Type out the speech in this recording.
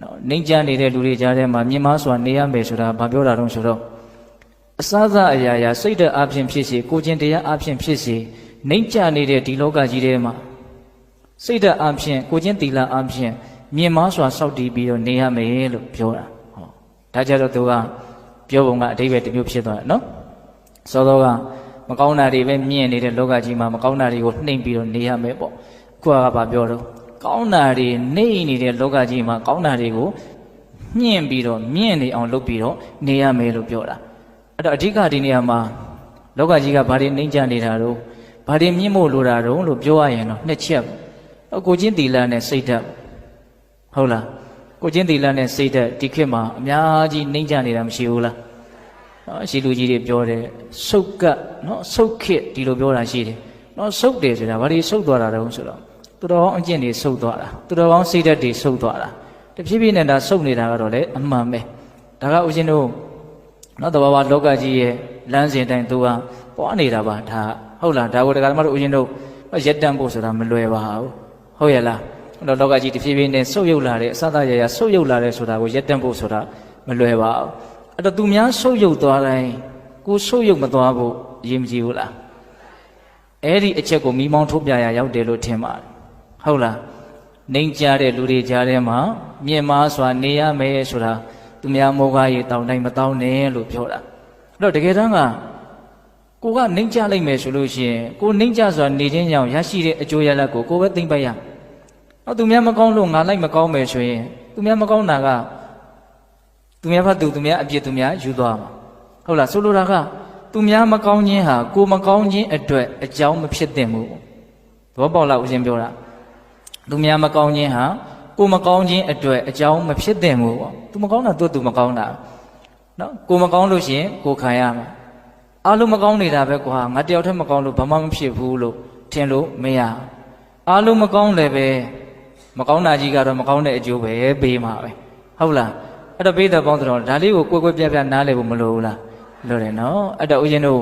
နော်နှိမ့်ချနေတဲ့လူတွေကြားထဲမှာမြင်မစွာနေရမယ်ဆိုတာဘာပြောတာတုံးဆိုတော့အစအစအရာရာစိတ်ဓာတ်အဖြစ်ဖြစ်စေကိုယ်ကျင်တရားအဖြစ်ဖြစ်စေနှိမ့်ချနေတဲ့ဒီလောကကြီးထဲမှာစိတ်ဓာတ်အဖြစ်ကိုယ်ကျင်သီလအဖြစ်မြင်မစွာစောင့်တည်ပြီးတော့နေရမယ်လို့ပြောတာဟောဒါကြတော့သူကပြောပုံကအတိပ္ပယ်တစ်မျိုးဖြစ်သွားတယ်နော်စောစောကမကောင်းတာတွေပဲမြင်နေတဲ့လောကကြီးမှာမကောင်းတာတွေကိုနှိမ့်ပြီးတော့နေရမယ်ပေါ့အခုကဘာပြောတော့ ကောင်းတာတွေနှိမ့်နေတဲ့လောကကြီးမှာကောင်းတာတွေကိုညှင့်ပြီးတော့မြင့်နေအောင်လုပ်ပြီးတော့နေရမယ်လို့ပြောတာအဲ့တော့အဓိကဒီနေရာမှာလောကကြီးကဘာတွေနှိမ့်ချနေတာတော့ဘာတွေမြင့်မို့လိုတာတော့လို့ပြောရရင်တော့နှစ်ချက်ပေါ့အဲ့ကိုချင်းတီလာနဲ့စိတ်ဓာတ်ဟုတ်လားကိုချင်းတီလာနဲ့စိတ်ဓာတ်ဒီခေတ်မှာအများကြီးနှိမ့်ချနေတာမရှိဘူးလားနော်ရှိလူကြီးတွေပြောတယ်ဆုတ်ကပ်နော်ဆုတ်ခေတ်ဒီလိုပြောတာရှိတယ်နော်ဆုတ်တယ်ဆိုတာဘာတွေဆုတ်သွားတာတုံးဆိုတော့ သူတော်ကောင်းအကျင့်တွေဆုတ်သွားတာသူတော်ကောင်းစိတ်ဓာတ်တွေဆုတ်သွားတာတဖြည်းဖြည်းနဲ့ဒါစုပ်နေတာကတော့လေအမှန်ပဲဒါကဦးဇင်းတို့နော်တဘာဝလောကကြီးရဲ့လမ်းစဉ်တိုင်းသူကပွားနေတာပါဒါဟုတ်လားဒါကိုတရားဓမ္မတို့ဦးဇင်းတို့ရက်တန့်ဖို့ဆိုတာမလွယ်ပါဘူးဟုတ်ရဲ့လားတော့လောကကြီးတဖြည်းဖြည်းနဲ့ဆုပ်ယုပ်လာတဲ့အစသရရဆုပ်ယုပ်လာတဲ့ဆိုတာကိုရက်တန့်ဖို့ဆိုတာမလွယ်ပါဘူးအဲ့တော့သူများဆုပ်ယုပ်သွားတိုင်းကိုဆုပ်ယုပ်မသွားဖို့အရေးမကြီးဘူးလားအဲ့ဒီအချက်ကိုမိမောင်းထုတ်ပြရရောက်တယ်လို့ထင်ပါတယ် ဟုတ်လားနှိမ်ကြတဲ့လူတွေကြားထဲမှာမြင်မာစွာနေရမယ်ဆိုတာသူများမောကားရေတောင်းတိုင်းမတောင်းနဲ့လို့ပြောတာအဲ့တော့တကယ်တမ်းကကိုကနှိမ်ကြလိုက်မယ်ဆိုလို့ရှိရင်ကိုနှိမ်ကြစွာနေခြင်းကြောင့်ရရှိတဲ့အကျိုးရလဒ်ကိုကိုပဲသိမ့်ပိုက်ရအောင်သူများမကောင်းလို့ငါလိုက်မကောင်းမယ်ဆိုရင်သူများမကောင်းတာကသူများဖတ်သူသူများအပြစ်သူများယူသွားမှာဟုတ်လားဆိုလိုတာကသူများမကောင်းခြင်းဟာကိုမကောင်းခြင်းအတွက်အကြောင်းမဖြစ်သင့်ဘူးသဘောပေါက်လားဦးဇင်းပြောတာ သူများမကောင်းခြင်းဟာကိုမကောင်းခြင်းအတွက်အကြောင်းမဖြစ်သင့်ဘူးပေါ့သူမကောင်းတာသူ့သူမကောင်းတာနော်ကိုမကောင်းလို့ရှိရင်ကိုခံရမှာအားလုံးမကောင်းနေတာပဲကွာငါတယောက်တည်းမကောင်းလို့ဘာမှမဖြစ်ဘူးလို့ထင်လို့မရအားလုံးမကောင်းလည်းပဲမကောင်းတာကြီးကတော့မကောင်းတဲ့အကျိုးပဲပေးမှာပဲဟုတ်လားအဲ့တော့ပေးတဲ့ပေါင်းတော်ဒါလေးကိုကိုယ်ကိုယ်ပြပြနားလည်ဖို့မလိုဘူးလားလိုတယ်နော်အဲ့တော့ဦးဇင်းတို့